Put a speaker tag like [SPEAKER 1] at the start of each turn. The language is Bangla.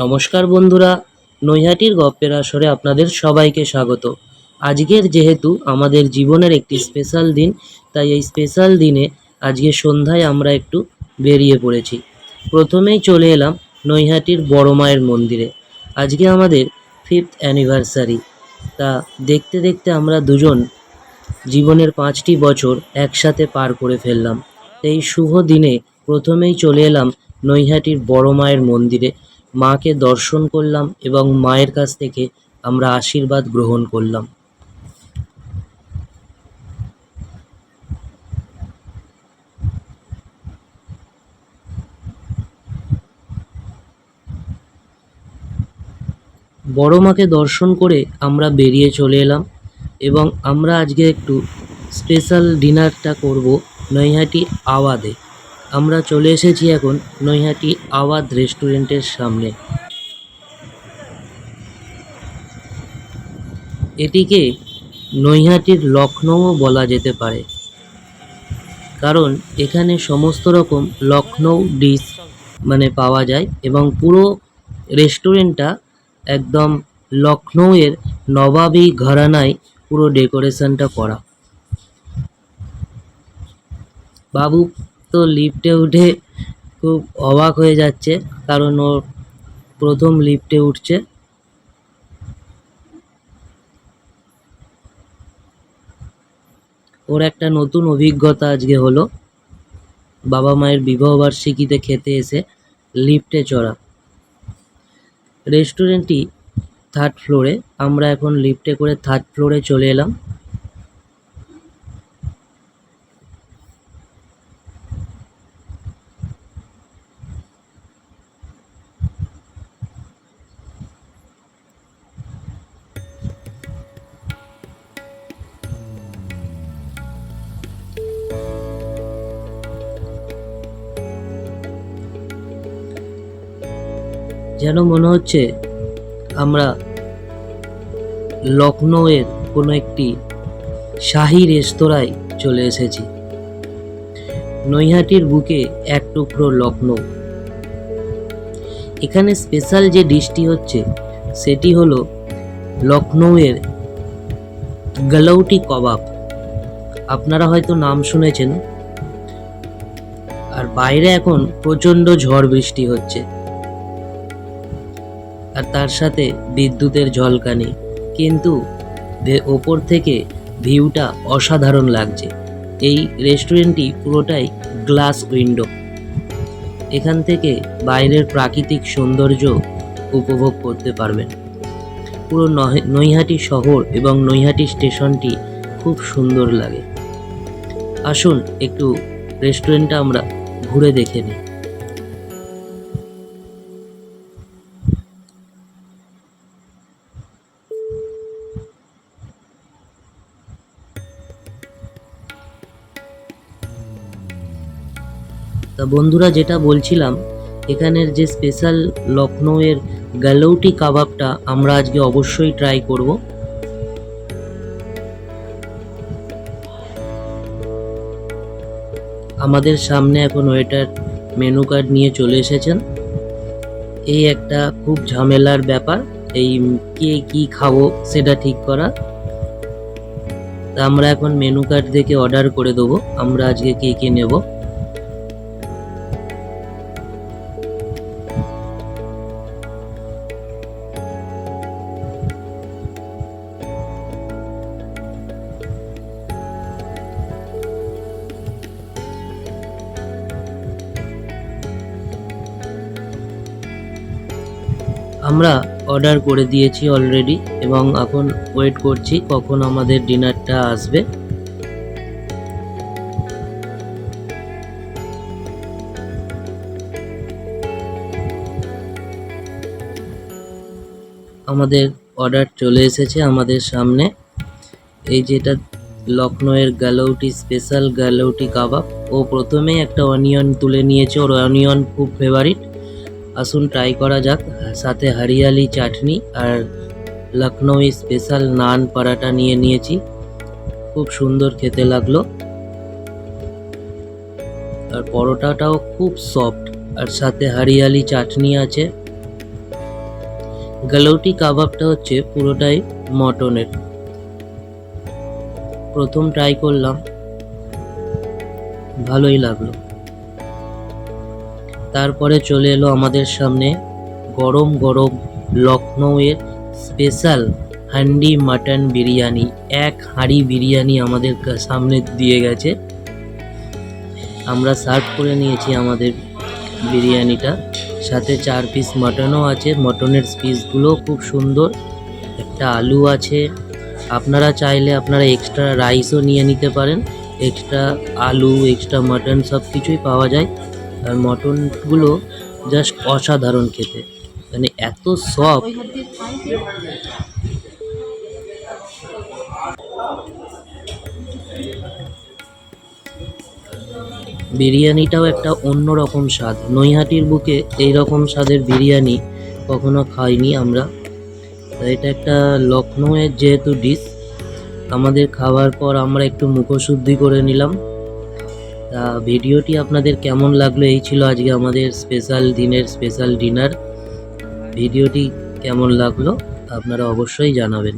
[SPEAKER 1] নমস্কার বন্ধুরা, নৈহাটির গপ্পের আসরে আপনাদের সবাইকে স্বাগত। আজকের যেহেতু আমাদের জীবনের একটি স্পেশাল দিন, তাই এই স্পেশাল দিনে আজকে সন্ধ্যায় আমরা একটু বেরিয়ে পড়েছি। প্রথমেই চলে এলাম নৈহাটির বড় মায়ের মন্দিরে। আজকে আমাদের ফিফথ অ্যানিভার্সারি তা দেখতে দেখতে আমরা দুজন জীবনের পাঁচটি বছর একসাথে পার করে ফেললাম। এই শুভ দিনে প্রথমেই চলে এলাম নৈহাটির বড় মায়ের মন্দিরে। মাকে দর্শন করলাম এবং মায়ের কাছ থেকে আমরা আশীর্বাদ গ্রহণ করলাম। বড় মাকে দর্শন করে আমরা বেরিয়ে চলে এলাম এবং আমরা আজকে একটু স্পেশাল ডিনারটা করব নৈহাটি আওয়াদে। আমরা চলে এসেছি এখন নৈহাটি আওয়াদ রেস্টুরেন্টের সামনে। এটিকে নৈহাটির লখনৌও বলা যেতে পারে। কারণ এখানে সমস্ত রকম লখনৌ ডিশ মানে পাওয়া যায় এবং পুরো রেস্টুরেন্টটা একদম লখনৌয়ের নবাবী ঘরানায় পুরো ডেকোরেশনটা করা। বাবু তো লিফটে উঠে খুব অবাক হয়ে যাচ্ছে, কারণ ও প্রথম লিফটে উঠছে। ওর একটা নতুন অভিজ্ঞতা আজকে হলো, বাবা মায়ের বিবাহবার্ষিকীতে খেতে এসে লিফটে চড়া। রেস্টুরেন্টটি থার্ড ফ্লোরে আমরা এখন লিফটে করে থার্ড ফ্লোরে চলে এলাম। যেন মনে হচ্ছে আমরা লখনৌয়ের কোনো একটি শাহী রেস্তোরাঁয় চলে এসেছি। নৈহাটির বুকে এক টুকরো লখনৌ এখানে স্পেশাল যে ডিশটি হচ্ছে, সেটি হলো লখনৌয়ের গালৌটি কবাব। আপনারা হয়তো নাম শুনেছেন, আর বাইরে এখন প্রচণ্ড ঝড় বৃষ্টি হচ্ছে। আর তার সাথে বিদ্যুতের ঝলকানি। কিন্তু ওপর থেকে ভিউটা অসাধারণ লাগছে। এই রেস্টুরেন্টটি পুরোটাই গ্লাস উইন্ডো। এখান থেকে বাইরের প্রাকৃতিক সৌন্দর্য উপভোগ করতে পারবেন। পুরো নহে- নৈহাটি শহর এবং নৈহাটি স্টেশনটি খুব সুন্দর লাগে। আসুন একটু রেস্টুরেন্টটা আমরা ঘুরে দেখে নিই। তা বন্ধুরা যেটা বলছিলাম, এখানের যে স্পেশাল লখনৌয়ের গালৌটি কাবাবটা আমরা আজকে অবশ্যই ট্রাই করব। আমাদের সামনে এখন ওয়েটার মেনু কার্ড নিয়ে চলে এসেছেন। এই একটা খুব ঝামেলার ব্যাপার, এই কে কি খাব সেটা ঠিক করা। তা আমরা এখন মেনু কার্ড দেখে অর্ডার করে দেবো, আমরা আজকে কে কে নেব। আমরা অর্ডার করে দিয়েছি অলরেডি এবং এখন ওয়েট করছি কখন আমাদের ডিনারটা আসবে। আমাদের অর্ডার চলে এসেছে আমাদের সামনে। এই যেটা লখনৌয়ের গালৌটি স্পেশাল গালৌটি কাবাব, ও প্রথমেই একটা অনিয়ন তুলে নিয়েছে। ওর অনিয়ন খুব ফেভারিট আসুন ট্রাই করা যাক। সাথে হরিয়ালি চাটনি আর লখনৌ স্পেশাল নান পরাটা নিয়ে নিয়েছি। খুব সুন্দর খেতে লাগল। আর পরোটাটাও খুব সফট আর সাথে হরিয়ালি চাটনি আছে। গালৌটি কাবাবটা হচ্ছে পুরোটাই মটনের। প্রথম ট্রাই করলাম। ভালোই লাগল। তারপরে চলে এলো আমাদের সামনে গরম গরম লখনৌয়ের স্পেশাল হান্ডি মাটন বিরিয়ানি। এক হাঁড়ি বিরিয়ানি আমাদের সামনে দিয়ে গেছে। আমরা সার্ভ করে নিয়েছি আমাদের বিরিয়ানিটা। সাথে চার পিস মাটনও আছে। মটনের পিসগুলো খুব সুন্দর। একটা আলু আছে। আপনারা চাইলে আপনারা এক্সট্রা রাইসও নিয়ে নিতে পারেন। এক্সট্রা আলু এক্সট্রা মাটন সব কিছুই পাওয়া যায়। আর মটনগুলো জাস্ট অসাধারণ খেতে। মানে এত সফট বিরিয়ানিটাও একটা অন্যরকম স্বাদ। নৈহাটির বুকে এই রকম স্বাদের বিরিয়ানি কখনো খাইনি আমরা। এটা একটা লখনৌয়ের যেহেতু ডিশ আমাদের খাওয়ার পর আমরা একটু মুখশুদ্ধি করে নিলাম। তা ভিডিওটি আপনাদের কেমন লাগল? এই ছিল আজকে আমাদের স্পেশাল দিনের স্পেশাল ডিনার ভিডিওটি কেমন লাগল? আপনারা অবশ্যই জানাবেন।